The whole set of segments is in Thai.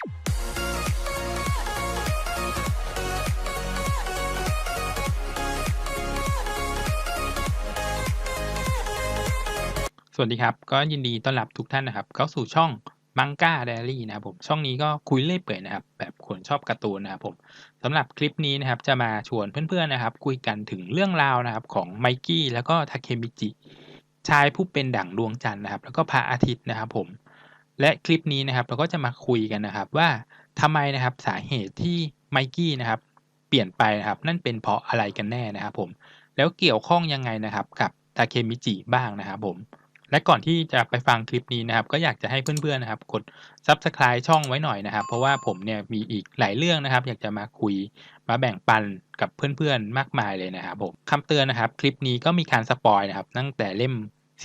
สวัสดีครับ ก็ยินดีต้อนรับทุกท่านนะครับ เข้าสู่ช่อง Manga Diary นะครับผมช่องนี้ก็คุยเรื่อยเปื่อยนะครับ แบบคนชอบการ์ตูนนะครับผมสำหรับคลิปนี้นะครับจะมาชวนเพื่อนๆนะครับ คุยกันถึงเรื่องราวนะครับของไมกี้แล้วก็ทาเคมิจิชายผู้เป็นดั่งดวงจันทร์นะครับ แล้วก็พระอาทิตย์นะครับผม และคลิปนี้นะครับเราก็จะมาคุยกันนะครับว่าทำไมนะครับสาเหตุที่ไมกี้นะครับเปลี่ยนไปนะครับนั่นเป็นเพราะอะไรกันแน่นะครับผมแล้วเกี่ยวข้องยังไงนะครับกับทาเคมิจิบ้างนะครับผมและก่อนที่จะไปฟังคลิปนี้นะครับ ก็อยากจะให้เพื่อนๆนะครับ กด Subscribe ช่องไว้หน่อยนะครับ เพราะว่าผมเนี่ยมีอีกหลายเรื่องนะครับ อยากจะมาคุยมาแบ่งปันกับเพื่อนๆมากมายเลยนะครับผมคำเตือนนะครับ คลิปนี้ก็มีการสปอยนะครับ ตั้งแต่เล่ม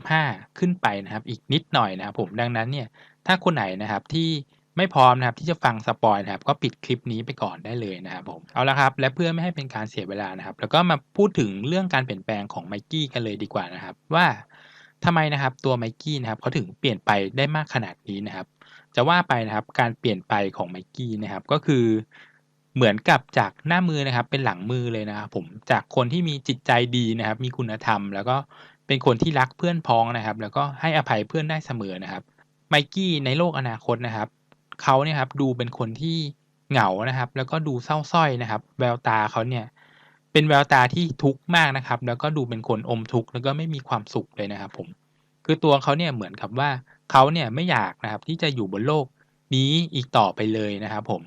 15 ขึ้นไปนะครับ อีกนิดหน่อยนะครับผมดังนั้นเนี่ย ถ้าคนไหนนะครับที่ไม่พร้อมนะครับที่จะฟังสปอยนะครับก็ปิดคลิปนี้ไปก่อนได้เลยนะครับผมเอาละครับ และเพื่อไม่ให้เป็นการเสียเวลานะครับ แล้วก็มาพูดถึงเรื่องการเปลี่ยนแปลงของไมกี้กันเลยดีกว่านะครับ ว่าทำไมนะครับตัวไมกี้นะครับเขาถึงเปลี่ยนไปได้มากขนาดนี้นะครับ จะว่าไปนะครับการเปลี่ยนไปของไมกี้นะครับก็คือเหมือนกับจากหน้ามือนะครับ เป็นหลังมือเลยนะครับผมจากคนที่มีจิตใจดีนะครับ มีคุณธรรม แล้วก็เป็นคนที่รักเพื่อนพ้องนะครับ แล้วก็ให้อภัยเพื่อนได้เสมอนะครับ ไมกี้ในโลกอนาคตนะครับเขาเนี่ยครับดูเป็นคนที่เหงานะครับ แล้วก็ดูเศร้าส้อยนะครับ แววตาเขาเนี่ย เป็นแววตาที่ทุกข์มากนะครับ แล้วก็ดูเป็นคนอมทุกข์แล้วก็ไม่มีความสุขเลยนะครับ ผม คือตัวเขาเนี่ยเหมือนกับว่าเขาเนี่ยไม่อยากนะครับ ที่จะอยู่บนโลกนี้อีกต่อไปเลยนะครับ ผม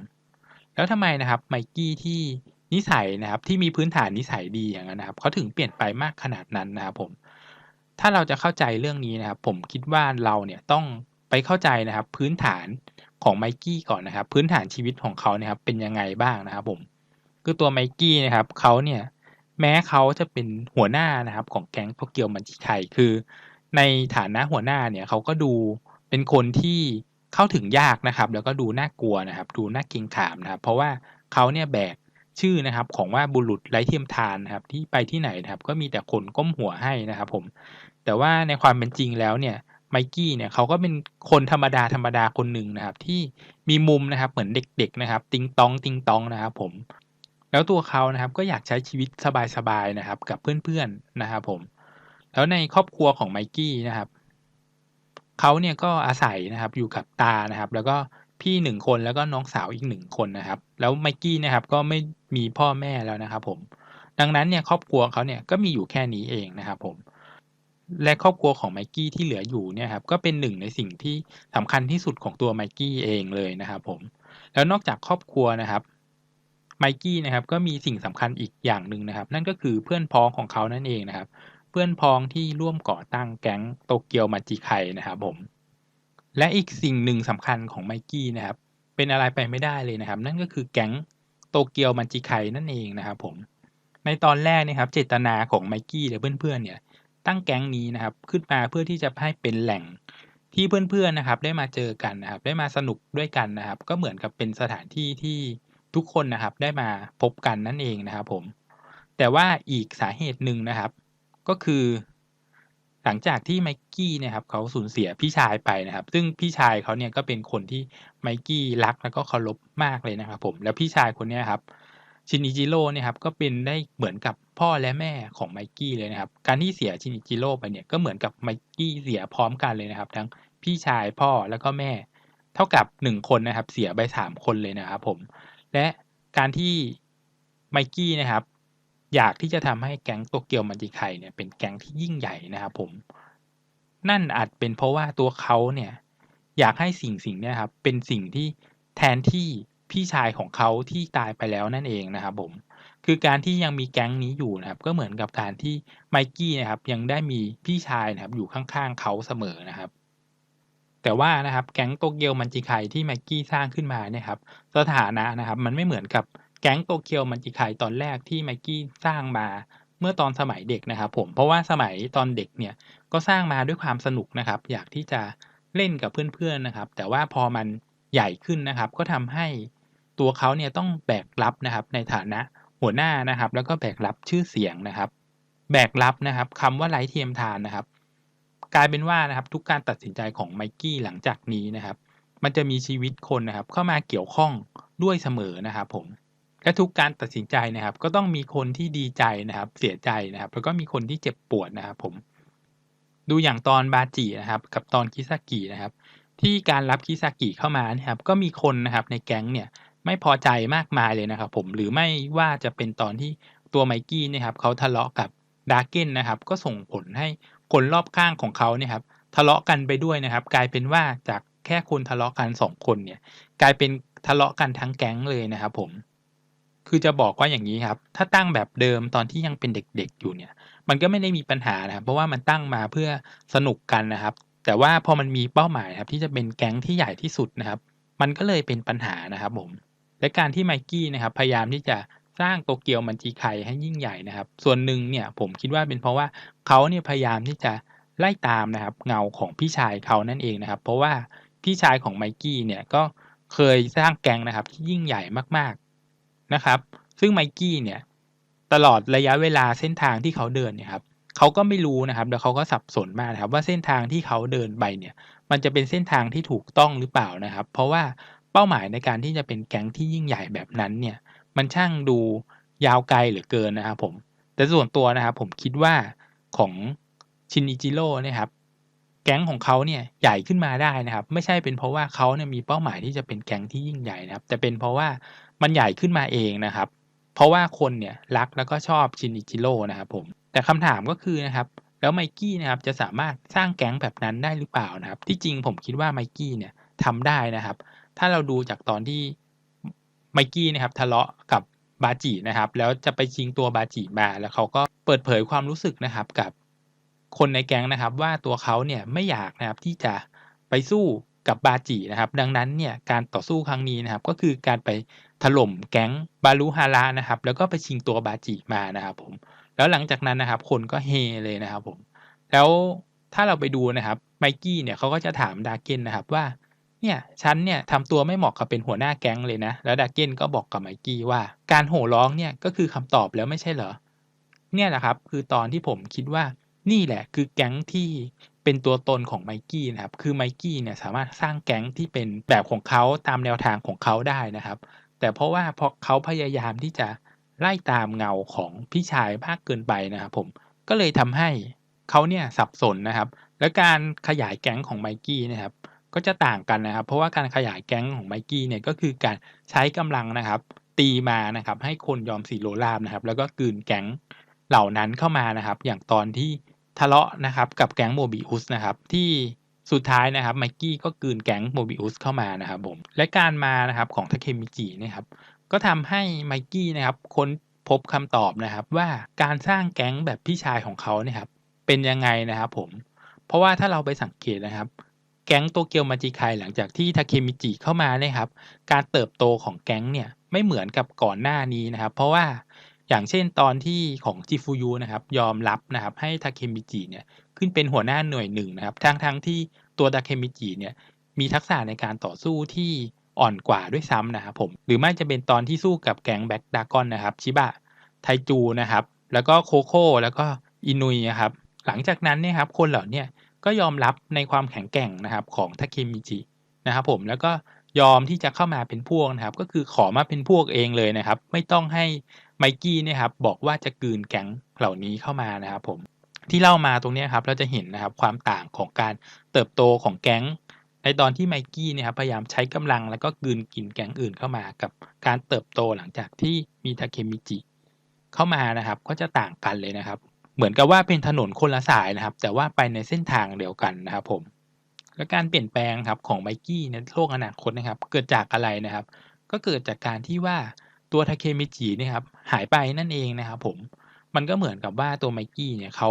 แล้วทำไมนะครับไมกี้ที่นิสัยนะครับ ที่มีพื้นฐานนิสัยดีอย่างนั้นนะครับเขาถึงเปลี่ยนไปมากขนาดนั้นนะครับ ผม ถ้าเราจะเข้าใจเรื่องนี้นะครับ ผมคิดว่าเราเนี่ยต้อง ไปเข้าใจนะครับ พื้นฐานของไมกี้ก่อนนะครับ พื้นฐานชีวิตของเขาเนี่ยครับเป็นยังไงบ้างนะครับผมคือตัวไมกี้นะครับเขาเนี่ยแม้เขาจะเป็นหัวหน้านะครับ ของแก๊งโตเกียวมันจิไคคือ ในฐานะหัวหน้าเนี่ยเขาก็ดูเป็นคนที่เข้าถึงยากนะครับ แล้วก็ดูน่ากลัวนะครับ ดูน่าเกรงขามนะครับ เพราะว่าเขาเนี่ยแบกชื่อนะครับของว่าบุรุษไร้เทียมทานนะครับ ที่ไปที่ไหนนะครับ ก็มีแต่คนก้มหัวให้นะครับ ผม แต่ว่าในความเป็นจริงแล้วเนี่ย ไมกี้เนี่ยเขาก็เป็นคนธรรมดาธรรมดาคนหนึ่งนะครับ ที่มีมุมนะครับเหมือนเด็ก ๆนะครับ ติงตองติงตองนะครับผม แล้วตัวเขานะครับก็อยากใช้ชีวิตสบายๆนะครับ กับเพื่อนๆนะครับผม แล้วในครอบครัวของไมกี้นะครับเขาเนี่ยก็อาศัยนะครับอยู่กับตานะครับ แล้วก็พี่หนึ่งคนแล้วก็น้องสาวอีกหนึ่งคนนะครับ แล้วไมกี้นะครับก็ไม่มีพ่อแม่แล้วนะครับ ผม ดังนั้นเนี่ยครอบครัวเขาเนี่ยก็มีอยู่แค่นี้เองนะครับ ผม และครอบครัวของไมกี้ที่เหลืออยู่เนี่ยครับก็เป็นหนึ่งในสิ่งที่สำคัญที่สุดของตัวไมกี้เองเลยนะครับผมแล้วนอกจากครอบครัวนะครับไมกี้นะครับก็มีสิ่งสำคัญอีกอย่างหนึ่งนะครับ นั่นก็คือเพื่อนพ้องของเขานั่นเองนะครับ เพื่อนพ้องที่ร่วมก่อตั้งแก๊งโตเกียวมาจิไคนะครับผมและอีกสิ่งหนึ่งสำคัญของไมกี้นะครับ เป็นอะไรไปไม่ได้เลยนะครับ นั่นก็คือแก๊งโตเกียวมันจิไคนั่นเองนะครับผมในตอนแรกนะครับ เจตนาของไมกี้และเพื่อนๆเนี่ย ตั้งแก๊งนี้นะครับขึ้นมาเพื่อที่จะให้เป็นแหล่งที่เพื่อนๆนะครับ ได้มาเจอกันนะครับ ได้มาสนุกด้วยกันนะครับ ก็เหมือนกับเป็นสถานที่ที่ทุกคนนะครับได้มาพบกันนั่นเองนะครับ ผม แต่ว่าอีกสาเหตุหนึ่งนะครับ ก็คือ หลังจากที่ไมกี้นี่ยครับเขาสูญเสียพี่ชายไปนะครับ ซึ่งพี่ชายเขาเนี่ยก็เป็นคนที่ไมกี้รักแล้วก็เคารพมากเลยนะครับ ผมแล้วพี่ชายคนนี้ครับ ชินอิจิโร่เนี่ยครับก็เป็นได้เหมือนกับพ่อและแม่ของไมกี้เลยนะครับ การที่เสียชินอิจิโร่ไปเนี่ยก็เหมือนกับไมกี้เสียพร้อมกันเลยนะครับ ทั้งพี่ชายพ่อแล้วก็แม่ เท่ากับหนึ่งคนนะครับ เสียไปสามคนเลยนะครับ ผม และการที่ไมกี้นะครับ อยากที่จะทำให้แก๊งโตเกียวมันจิไคเนี่ยเป็นแก๊งที่ยิ่งใหญ่นะครับผม นั่นอาจเป็นเพราะว่าตัวเขาเนี่ย อยากให้สิ่งสิ่งนี้ครับ เป็นสิ่งที่แทนที่ พี่ชายของเขาที่ตายไปแล้วนั่นเองนะครับผมคือการที่ยังมีแก๊งนี้อยู่นะครับ ก็เหมือนกับการที่ไมกี้นะครับ ยังได้มีพี่ชายนะครับ อยู่ข้างๆเขาเสมอนะครับ แต่ว่านะครับ แก๊งโตเกียวมันจิไคที่ไมกี้สร้างขึ้นมาเนี่ยครับ สถานะนะครับ มันไม่เหมือนกับแก๊งโตเกียวมันจิไคตอนแรกที่ไมกี้สร้างมาเมื่อตอนสมัยเด็กนะครับ ผมเพราะว่าสมัยตอนเด็กเนี่ยก็สร้างมาด้วยความสนุกนะครับ อยากที่จะเล่นกับเพื่อนๆนะครับ แต่ว่าพอมันใหญ่ขึ้นนะครับ ก็ทำให้ ตัวเขาเนี่ยต้องแบกรับนะครับในฐานะหัวหน้านะครับ แล้วก็แบกรับชื่อเสียงนะครับ แบกรับนะครับคำว่าไร้เทียมทานนะครับ กลายเป็นว่านะครับทุกการตัดสินใจของไมกี้หลังจากนี้นะครับ มันจะมีชีวิตคนนะครับ เข้ามาเกี่ยวข้องด้วยเสมอนะครับ ผมและทุกการตัดสินใจนะครับ ก็ต้องมีคนที่ดีใจนะครับ เสียใจนะครับ แล้วก็มีคนที่เจ็บปวดนะครับ ผม ดูอย่างตอนบาจินะครับ กับตอนคิซากินะครับ ที่การรับคิซากิเข้ามานะครับ ก็มีคนนะครับ ในแก๊งเนี่ย ไม่พอใจมากมายเลยนะครับผมหรือไม่ว่าจะเป็นตอนที่ตัวไมกี้นะครับเขาทะเลาะกับดาร์เก้นนะครับก็ส่งผลให้คนรอบข้างของเขาเนี่ยครับทะเลาะกันไปด้วยนะครับ กลายเป็นว่าจากแค่คนทะเลาะกันสองคนเนี่ยกลายเป็นทะเลาะกันทั้งแก๊งเลยนะครับผมคือจะบอกว่าอย่างนี้ครับ ถ้าตั้งแบบเดิมตอนที่ยังเป็นเด็กๆอยู่เนี่ย มันก็ไม่ได้มีปัญหานะครับ เพราะว่ามันตั้งมาเพื่อสนุกกันนะครับ แต่ว่าพอมันมีเป้าหมายครับที่จะเป็นแก๊งที่ใหญ่ที่สุดนะครับ มันก็เลยเป็นปัญหานะครับผม และการที่ไมกี้นะครับพยายามที่จะสร้างโตเกียวมันจีไคให้ยิ่งใหญ่นะครับ ส่วนหนึ่งเนี่ยผมคิดว่าเป็นเพราะว่าเขาเนี่ยพยายามที่จะไล่ตามนะครับเงาของพี่ชายเขานั่นเองนะครับ เพราะว่าพี่ชายของไมกี้เนี่ยก็เคยสร้างแกงนะครับที่ยิ่งใหญ่มากๆนะครับ ซึ่งไมกี้เนี่ยตลอดระยะเวลาเส้นทางที่เขาเดินเนี่ยครับเขาก็ไม่รู้นะครับแล้วเขาก็สับสนมากนะครับ ว่าเส้นทางที่เขาเดินไปเนี่ย มันจะเป็นเส้นทางที่ถูกต้องหรือเปล่านะครับ เพราะว่า เป้าหมายในการที่จะเป็นแก๊งที่ยิ่งใหญ่แบบนั้นเนี่ย มันช่างดูยาวไกลเหลือเกินนะครับผม แต่ส่วนตัวนะครับผมคิดว่าของชินอิจิโร่เนี่ยครับแก๊งของเขาเนี่ยใหญ่ขึ้นมาได้นะครับ ไม่ใช่เป็นเพราะว่าเขาเนี่ยมีเป้าหมายที่จะเป็นแก๊งที่ยิ่งใหญ่นะครับ แต่เป็นเพราะว่ามันใหญ่ขึ้นมาเองนะครับ เพราะว่าคนเนี่ยรักแล้วก็ชอบชินอิจิโร่นะครับผมแต่คำถามก็คือนะครับ แล้วไมกี้นะครับจะสามารถสร้างแก๊งแบบนั้นได้หรือเปล่านะครับ ที่จริงผมคิดว่าไมกี้เนี่ยทำได้นะครับ ถ้าเราดูจากตอนที่ไมกี้นะครับทะเลาะกับบาจินะครับ แล้วจะไปชิงตัวบาจิมา แล้วเขาก็เปิดเผยความรู้สึกนะครับกับคนในแก๊งนะครับว่าตัวเขาเนี่ยไม่อยากนะครับที่จะไปสู้กับบาจินะครับ ดังนั้นเนี่ยการต่อสู้ครั้งนี้นะครับ ก็คือการไปถล่มแก๊งบารุฮาระนะครับ แล้วก็ไปชิงตัวบาจิมานะครับ ผม แล้วหลังจากนั้นนะครับ คนก็เฮเลยนะครับ ผม แล้วถ้าเราไปดูนะครับไมกี้เนี่ยเขาก็จะถามดาเกนนะครับว่า เนี่ยฉันเนี่ยทำตัวไม่เหมาะกับเป็นหัวหน้าแก๊งเลยนะ แล้วดาเก้นก็บอกกับไมกี้ว่า การโห่ร้องเนี่ยก็คือคำตอบแล้วไม่ใช่เหรอ เนี่ยแหละครับ คือตอนที่ผมคิดว่านี่แหละคือแก๊งที่เป็นตัวตนของไมกี้นะครับ คือไมกี้เนี่ยสามารถสร้างแก๊งที่เป็นแบบของเขาตามแนวทางของเขาได้นะครับ แต่เพราะว่าพอเขาพยายามที่จะไล่ตามเงาของพี่ชายมากเกินไปนะครับผมก็เลยทำให้เขาเนี่ยสับสนนะครับ และการขยายแก๊งของไมกี้นะครับ ก็จะต่างกันนะครับ เพราะว่าการขยายแก๊งของไมกี้เนี่ยก็คือการใช้กำลังนะครับ ตีมานะครับ ให้คนยอมสีโลราบนะครับ แล้วก็กืนแก๊งเหล่านั้นเข้ามานะครับ อย่างตอนที่ทะเลาะนะครับ กับแก๊งโมบิอุสนะครับ ที่สุดท้ายนะครับไมกี้ก็กืนแก๊งโมบิอุสเข้ามานะครับผมและการมานะครับของทาเคมิจิเนี่ยครับ ก็ทำให้ไมกี้นะครับค้นพบคำตอบนะครับ ว่าการสร้างแก๊งแบบพี่ชายของเขาเนี่ยครับเป็นยังไงนะครับผมเพราะว่าถ้าเราไปสังเกตนะครับ แก๊งโตเกียวมาจิไคหลังจากที่ทาเคมิจิเข้ามาเนี่ยครับ การเติบโตของแก๊งเนี่ยไม่เหมือนกับก่อนหน้านี้นะครับ เพราะว่าอย่างเช่นตอนที่ของจิฟูยูนะครับยอมรับนะครับให้ทาเคมิจิเนี่ยขึ้นเป็นหัวหน้าหน่วยหนึ่งนะครับทั้งทั้งที่ตัวทาเคมิจิเนี่ยมีทักษะในการต่อสู้ที่อ่อนกว่าด้วยซ้ำนะครับผมหรือไม่จะเป็นตอนที่สู้กับแก๊งแบ็กดากอนนะครับชิบะไทจูนะครับ แล้วก็โคโค่แล้วก็อินุยนะครับหลังจากนั้นเนี่ยครับคนเหล่านี้ ก็ยอมรับในความแข็งแกร่งนะครับของทาเคมิจินะครับผมแล้วก็ยอมที่จะเข้ามาเป็นพวกนะครับ ก็คือขอมาเป็นพวกเองเลยนะครับ ไม่ต้องให้ไมกี้เนี่ยครับบอกว่าจะกืนแก๊งเหล่านี้เข้ามานะครับผมที่เล่ามาตรงนี้ครับเราจะเห็นนะครับความต่างของการเติบโตของแก๊ง ในตอนที่ไมกี้เนี่ยครับพยายามใช้กำลังแล้วก็กืนกินแก๊งอื่นเข้ามากับการเติบโตหลังจากที่มีทาเคมิจิเข้ามานะครับ ก็จะต่างกันเลยนะครับ เหมือนกับว่าเป็นถนนคนละสายนะครับ แต่ว่าไปในเส้นทางเดียวกันนะครับผมและการเปลี่ยนแปลงครับของไมกี้ในโลกอนาคตนะครับ เกิดจากอะไรนะครับ ก็เกิดจากการที่ว่าตัวทาเคมิจิเนี่ยครับหายไปนั่นเองนะครับผมมันก็เหมือนกับว่าตัวไมกี้เนี่ยเขา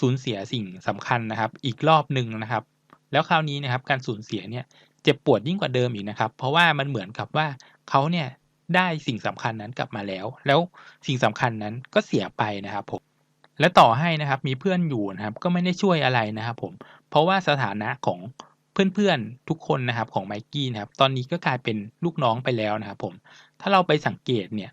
สูญเสียสิ่งสำคัญนะครับ อีกรอบหนึ่งนะครับ แล้วคราวนี้นะครับการสูญเสียเนี่ยเจ็บปวดยิ่งกว่าเดิมอีกนะครับ เพราะว่ามันเหมือนกับว่าเขาเนี่ยได้สิ่งสำคัญนั้นกลับมาแล้ว แล้วสิ่งสำคัญนั้นก็เสียไปนะครับผม และต่อให้นะครับมีเพื่อนอยู่นะครับก็ไม่ได้ช่วยอะไรนะครับผมเพราะว่าสถานะของเพื่อนๆทุกคนนะครับของไมกี้นะครับตอนนี้ก็กลายเป็นลูกน้องไปแล้วนะครับผมถ้าเราไปสังเกตเนี่ย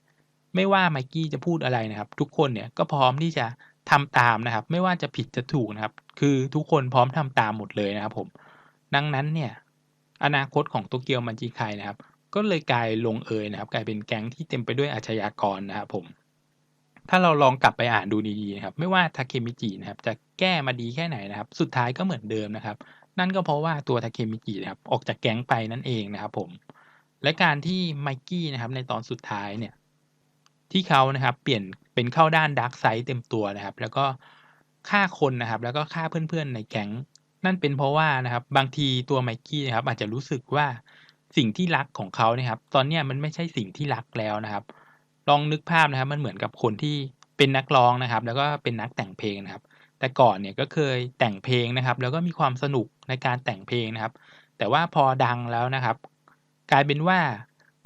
ไม่ว่าไมกี้จะพูดอะไรนะครับ ทุกคนเนี่ยก็พร้อมที่จะทำตามนะครับ ไม่ว่าจะผิดจะถูกนะครับ คือทุกคนพร้อมทำตามหมดเลยนะครับผมดังนั้นเนี่ยอนาคตของโตเกียวมันจิไคนะครับ ก็เลยกลายลงเอยนะครับ กลายเป็นแก๊งที่เต็มไปด้วยอาชญากรนะครับผม ถ้าเราลองกลับไปอ่านดูดีๆนะครับ ไม่ว่าทาเคมิจินะครับ จะแก้มาดีแค่ไหนนะครับ สุดท้ายก็เหมือนเดิมนะครับ นั่นก็เพราะว่าตัวทาเคมิจินะครับ ออกจากแก๊งไปนั่นเองนะครับ ผม และการที่ไมกี้นะครับ ในตอนสุดท้ายเนี่ย ที่เขานะครับ เปลี่ยนเป็นเข้าด้านดาร์กไซด์เต็มตัวนะครับ แล้วก็ฆ่าคนนะครับ แล้วก็ฆ่าเพื่อนๆในแก๊ง นั่นเป็นเพราะว่านะครับ บางทีตัวไมกี้นะครับ อาจจะรู้สึกว่าสิ่งที่รักของเขาเนี่ยครับ ตอนเนี้ยมันไม่ใช่สิ่งที่รักแล้วนะครับ ลองนึกภาพนะครับ มันเหมือนกับคนที่เป็นนักร้องนะครับ แล้วก็เป็นนักแต่งเพลงนะครับ แต่ก่อนเนี่ยก็เคยแต่งเพลงนะครับ แล้วก็มีความสนุกในการแต่งเพลงนะครับ แต่ว่าพอดังแล้วนะครับ กลายเป็นว่า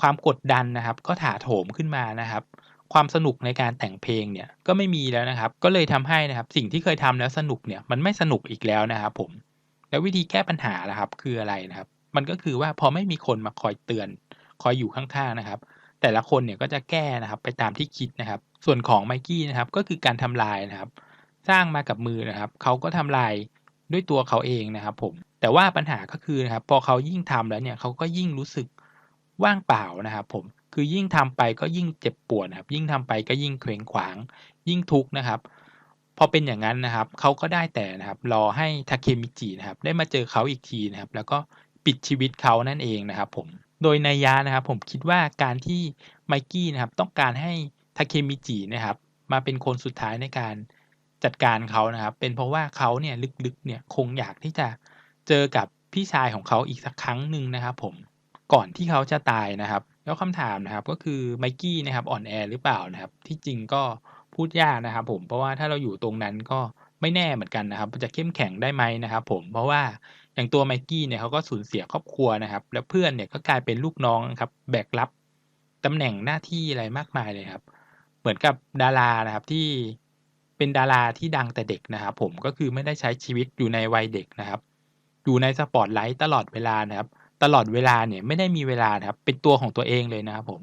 ความกดดันนะครับ ก็ถาโถมขึ้นมานะครับ ความสนุกในการแต่งเพลงเนี่ยก็ไม่มีแล้วนะครับ ก็เลยทำให้นะครับ สิ่งที่เคยทำแล้วสนุกเนี่ยมันไม่สนุกอีกแล้วนะครับผมแล้ววิธีแก้ปัญหาล่ะครับคืออะไรนะครับ มันก็คือว่าพอไม่มีคนมาคอยเตือน คอยอยู่ข้างๆนะครับ แต่ละคนเนี่ยก็จะแก้นะครับไปตามที่คิดนะครับ ส่วนของไมกี้นะครับก็คือการทำลายนะครับ สร้างมากับมือนะครับเขาก็ทำลายด้วยตัวเขาเองนะครับ ผม แต่ว่าปัญหาก็คือนะครับ พอเขายิ่งทำแล้วเนี่ยเขาก็ยิ่งรู้สึกว่างเปล่านะครับ ผมคือยิ่งทำไปก็ยิ่งเจ็บปวดนะครับ ยิ่งทำไปก็ยิ่งเคว้งขวาง ยิ่งทุกข์นะครับ พอเป็นอย่างนั้นนะครับเขาก็ได้แต่นะครับ รอให้ทาเคมิจินะครับ ได้มาเจอเขาอีกทีนะครับ แล้วก็ปิดชีวิตเขานั่นเองนะครับ ผม โดยนัยยะนะครับผมคิดว่าการที่ไมกี้นะครับต้องการให้ทาเคมิจินะครับมาเป็นคนสุดท้ายในการจัดการเขานะครับ เป็นเพราะว่าเขาเนี่ยลึกๆเนี่ยคงอยากที่จะเจอกับพี่ชายของเขาอีกสักครั้งหนึ่งนะครับ ผมก่อนที่เขาจะตายนะครับ แล้วคำถามนะครับก็คือไมกี้นะครับอ่อนแอหรือเปล่านะครับ ที่จริงก็พูดยากนะครับ ผมเพราะว่าถ้าเราอยู่ตรงนั้นก็ไม่แน่เหมือนกันนะครับจะเข้มแข็งได้ไหมนะครับ ผมเพราะว่า อย่างตัวไมกี้เนี่ยเขาก็สูญเสียครอบครัวนะครับ แล้วเพื่อนเนี่ยก็กลายเป็นลูกน้องครับ แบกรับตำแหน่งหน้าที่อะไรมากมายเลยครับ เหมือนกับดารานะครับที่เป็นดาราที่ดังแต่เด็กนะครับ ผมก็คือไม่ได้ใช้ชีวิตอยู่ในวัยเด็กนะครับ อยู่ในสปอตไลท์ตลอดเวลานะครับ ตลอดเวลาเนี่ยไม่ได้มีเวลาครับ เป็นตัวของตัวเองเลยนะครับผม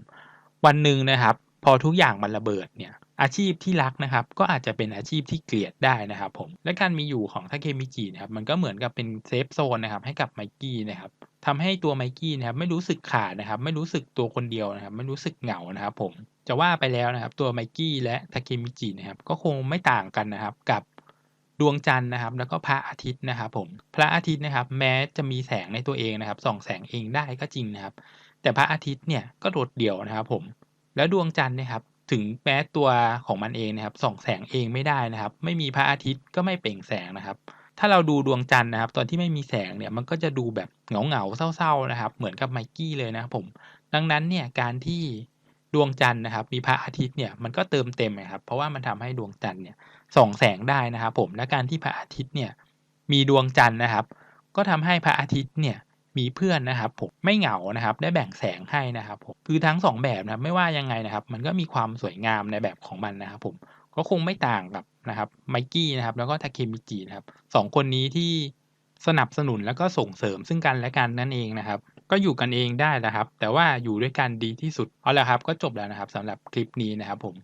วันหนึ่งนะครับ พอทุกอย่างมันระเบิดเนี่ย อาชีพที่รักนะครับ ก็อาจจะเป็นอาชีพที่เกลียดได้นะครับผมและการมีอยู่ของทาเคมิจินะครับมันก็เหมือนกับเป็นเซฟโซนนะครับให้กับไมกี้นะครับทำให้ตัวไมกี้นะครับไม่รู้สึกขาดนะครับไม่รู้สึกตัวคนเดียวนะครับไม่รู้สึกเหงานะครับผมจะว่าไปแล้วนะครับตัวไมกี้และทาเคมิจินะครับก็คงไม่ต่างกันนะครับกับดวงจันทร์นะครับ แล้วก็พระอาทิตย์นะครับผมพระอาทิตย์นะครับ แม้จะมีแสงในตัวเองนะครับส่องแสงเองได้ก็จริงนะครับ แต่พระอาทิตย์เนี่ยก็โดดเดี่ยวนะครับผมแล้วดวงจันทร์นะครับ ถึงแม้ตัวของมันเองนะครับส่องแสงเองไม่ได้นะครับ ไม่มีพระอาทิตย์ก็ไม่เปล่งแสงนะครับ ถ้าเราดูดวงจันทร์นะครับ ตอนที่ไม่มีแสงเนี่ยมันก็จะดูแบบเหงาเหงาเศร้าๆนะครับ เหมือนกับไมกี้เลยนะครับผม ดังนั้นเนี่ยการที่ดวงจันทร์นะครับ มีพระอาทิตย์เนี่ยมันก็เติมเต็มนะครับ เพราะว่ามันทำให้ดวงจันทร์เนี่ยส่องแสงได้นะครับ ผมและการที่พระอาทิตย์เนี่ยมีดวงจันทร์นะครับ ก็ทำให้พระอาทิตย์เนี่ย มีเพื่อนนะครับผมไม่เหงานะครับได้แบ่งแสงให้นะครับผมคือทั้งสองแบบนะครับไม่ว่ายังไงนะครับ มันก็มีความสวยงามในแบบของมันนะครับผมก็คงไม่ต่างกับนะครับไมกี้นะครับแล้วก็ทาเคมิจินะครับสองคนนี้ที่สนับสนุนแล้วก็ส่งเสริมซึ่งกันและกันนั่นเองนะครับ ก็อยู่กันเองได้นะครับ แต่ว่าอยู่ด้วยกันดีที่สุดเอาละครับก็จบแล้วนะครับสำหรับคลิปนี้นะครับผม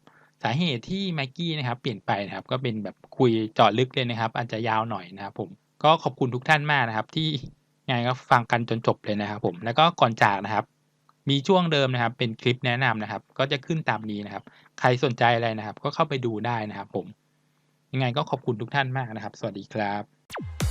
สาเหตุที่ไมกี้นะครับเปลี่ยนไปนะครับก็เป็นแบบคุยเจาะลึกเลยนะครับ อาจจะยาวหน่อยนะครับผมก็ขอบคุณทุกท่านมากนะครับที่ ยังไงก็ฟังกันจนจบเลยนะครับผมแล้วก็ก่อนจากนะครับ มีช่วงเดิมนะครับ เป็นคลิปแนะนำนะครับ ก็จะขึ้นตามนี้นะครับ ใครสนใจอะไรนะครับ ก็เข้าไปดูได้นะครับ ผม ยังไงก็ขอบคุณทุกท่านมากนะครับ สวัสดีครับ